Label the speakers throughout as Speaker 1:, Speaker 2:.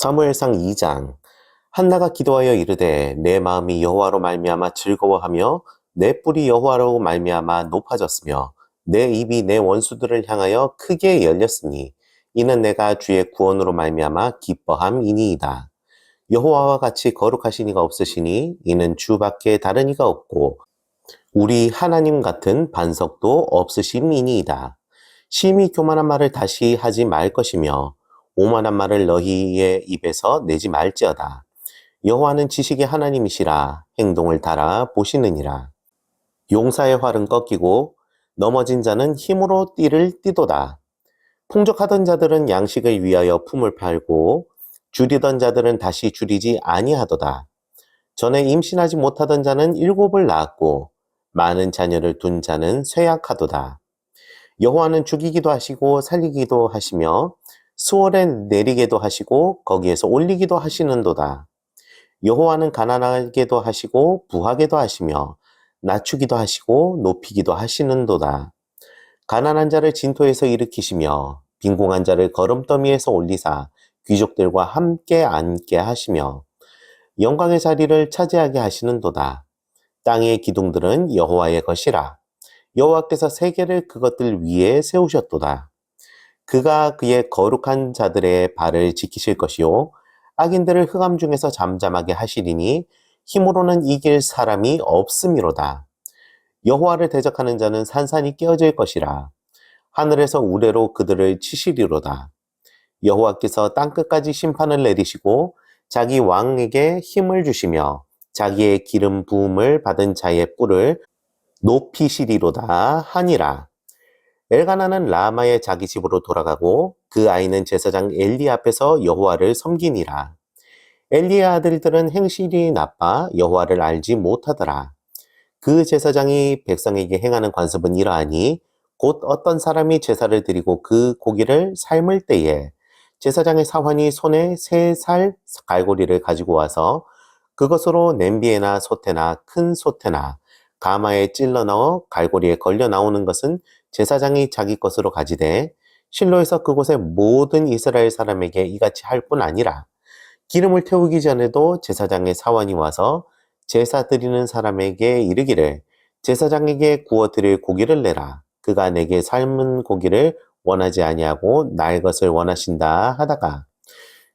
Speaker 1: 사무엘상 2장 한나가 기도하여 이르되 내 마음이 여호와로 말미암아 즐거워하며 내 뿔이 여호와로 말미암아 높아졌으며 내 입이 내 원수들을 향하여 크게 열렸으니 이는 내가 주의 구원으로 말미암아 기뻐함이니이다. 여호와와 같이 거룩하신 이가 없으시니 이는 주밖에 다른 이가 없고 우리 하나님 같은 반석도 없으심이니이다. 심히 교만한 말을 다시 하지 말 것이며 오만한 말을 너희의 입에서 내지 말지어다. 여호와는 지식의 하나님이시라 행동을 달아 보시느니라. 용사의 활은 꺾이고 넘어진 자는 힘으로 띠를 띠도다. 풍족하던 자들은 양식을 위하여 품을 팔고 줄이던 자들은 다시 줄이지 아니하도다. 전에 임신하지 못하던 자는 일곱을 낳았고 많은 자녀를 둔 자는 쇠약하도다. 여호와는 죽이기도 하시고 살리기도 하시며 수월에 내리게도 하시고 거기에서 올리기도 하시는도다. 여호와는 가난하게도 하시고 부하게도 하시며 낮추기도 하시고 높이기도 하시는도다. 가난한 자를 진토에서 일으키시며 빈공한 자를 걸음더미에서 올리사 귀족들과 함께 앉게 하시며 영광의 자리를 차지하게 하시는도다. 땅의 기둥들은 여호와의 것이라. 여호와께서 세계를 그것들 위에 세우셨도다. 그가 그의 거룩한 자들의 발을 지키실 것이요 악인들을 흑암 중에서 잠잠하게 하시리니 힘으로는 이길 사람이 없음이로다. 여호와를 대적하는 자는 산산이 깨어질 것이라. 하늘에서 우레로 그들을 치시리로다. 여호와께서 땅 끝까지 심판을 내리시고 자기 왕에게 힘을 주시며 자기의 기름 부음을 받은 자의 뿔을 높이시리로다 하니라. 엘가나는 라마의 자기 집으로 돌아가고 그 아이는 제사장 엘리 앞에서 여호와를 섬기니라. 엘리의 아들들은 행실이 나빠 여호와를 알지 못하더라. 그 제사장이 백성에게 행하는 관습은 이러하니 곧 어떤 사람이 제사를 드리고 그 고기를 삶을 때에 제사장의 사환이 손에 세 살 갈고리를 가지고 와서 그것으로 냄비에나 솥에나 큰 솥에나 가마에 찔러 넣어 갈고리에 걸려 나오는 것은 제사장이 자기 것으로 가지되 실로에서 그곳의 모든 이스라엘 사람에게 이같이 할 뿐 아니라 기름을 태우기 전에도 제사장의 사원이 와서 제사 드리는 사람에게 이르기를 제사장에게 구워 드릴 고기를 내라. 그가 내게 삶은 고기를 원하지 아니하고 날 것을 원하신다 하다가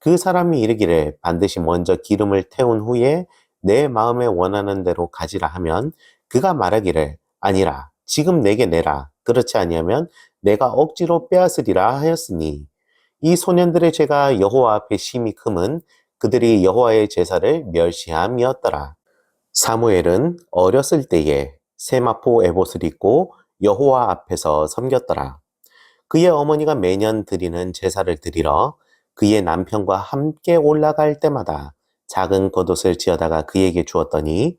Speaker 1: 그 사람이 이르기를 반드시 먼저 기름을 태운 후에 내 마음에 원하는 대로 가지라 하면 그가 말하기를 아니라 지금 내게 내라 그렇지 아니하면 내가 억지로 빼앗으리라 하였으니 이 소년들의 죄가 여호와 앞에 심히 크면 그들이 여호와의 제사를 멸시함이었더라. 사무엘은 어렸을 때에 세마포 에봇을 입고 여호와 앞에서 섬겼더라. 그의 어머니가 매년 드리는 제사를 드리러 그의 남편과 함께 올라갈 때마다 작은 겉옷을 지어다가 그에게 주었더니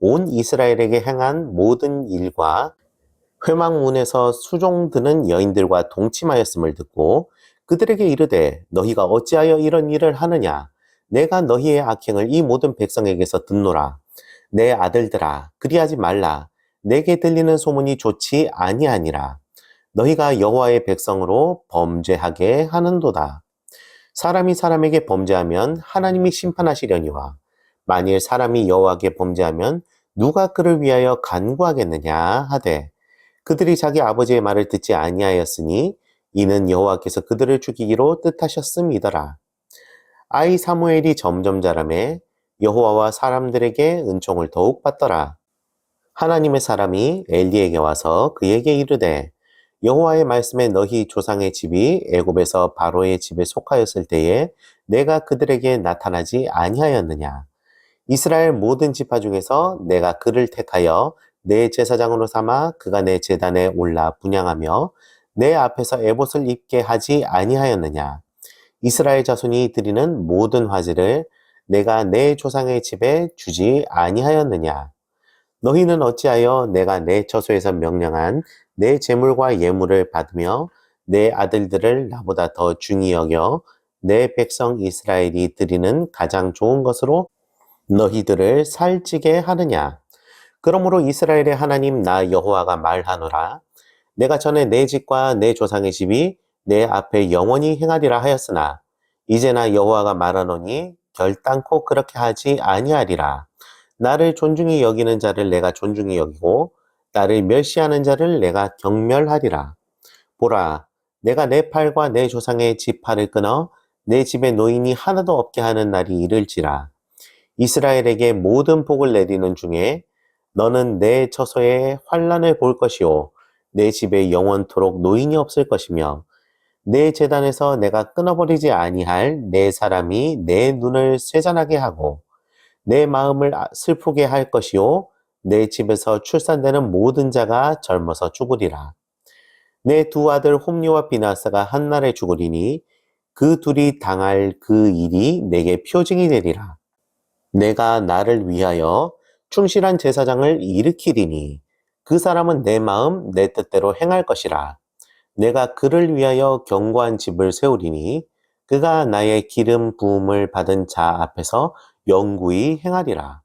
Speaker 1: 온 이스라엘에게 행한 모든 일과 회막문에서 수종 드는 여인들과 동침하였음을 듣고 그들에게 이르되 너희가 어찌하여 이런 일을 하느냐? 내가 너희의 악행을 이 모든 백성에게서 듣노라. 내 아들들아 그리하지 말라. 내게 들리는 소문이 좋지 아니하니라. 너희가 여호와의 백성으로 범죄하게 하는도다. 사람이 사람에게 범죄하면 하나님이 심판하시려니와 만일 사람이 여호와께 범죄하면 누가 그를 위하여 간구하겠느냐 하되 그들이 자기 아버지의 말을 듣지 아니하였으니 이는 여호와께서 그들을 죽이기로 뜻하셨음이더라. 아이 사무엘이 점점 자라매 여호와와 사람들에게 은총을 더욱 받더라. 하나님의 사람이 엘리에게 와서 그에게 이르되 여호와의 말씀에 너희 조상의 집이 애굽에서 바로의 집에 속하였을 때에 내가 그들에게 나타나지 아니하였느냐 이스라엘 모든 지파 중에서 내가 그를 택하여 내 제사장으로 삼아 그가 내 제단에 올라 분양하며 내 앞에서 에봇을 입게 하지 아니하였느냐 이스라엘 자손이 드리는 모든 화제를 내가 내 조상의 집에 주지 아니하였느냐? 너희는 어찌하여 내가 내 처소에서 명령한 내 재물과 예물을 받으며 내 아들들을 나보다 더 중히 여겨 내 백성 이스라엘이 드리는 가장 좋은 것으로 너희들을 살찌게 하느냐? 그러므로 이스라엘의 하나님 나 여호와가 말하노라. 내가 전에 내 집과 내 조상의 집이 내 앞에 영원히 행하리라 하였으나 이제나 여호와가 말하노니 결단코 그렇게 하지 아니하리라. 나를 존중히 여기는 자를 내가 존중히 여기고 나를 멸시하는 자를 내가 경멸하리라. 보라, 내가 내 팔과 내 조상의 지팔을 끊어 내 집에 노인이 하나도 없게 하는 날이 이를지라. 이스라엘에게 모든 복을 내리는 중에 너는 내 처소에 환란을 볼 것이요. 내 집에 영원토록 노인이 없을 것이며 내 재단에서 내가 끊어버리지 아니할 내 사람이 내 눈을 쇠잔하게 하고 내 마음을 아- 슬프게 할 것이요. 내 집에서 출산되는 모든 자가 젊어서 죽으리라. 내 두 아들 홈리와 비나스가 한날에 죽으리니 그 둘이 당할 그 일이 내게 표징이 되리라 내가 나를 위하여 충실한 제사장을 일으키리니 그 사람은 내 마음 내 뜻대로 행할 것이라. 내가 그를 위하여 견고한 집을 세우리니 그가 나의 기름 부음을 받은 자 앞에서 영구히 행하리라.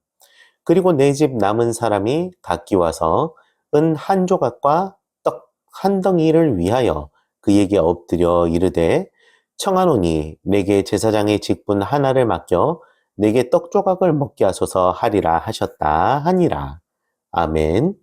Speaker 1: 그리고 내 집 남은 사람이 각기 와서 은 한 조각과 떡 한 덩이를 위하여 그에게 엎드려 이르되 청하노니 내게 제사장의 직분 하나를 맡겨 내게 떡 조각을 먹게 하소서 하리라 하셨다 하니라. 아멘.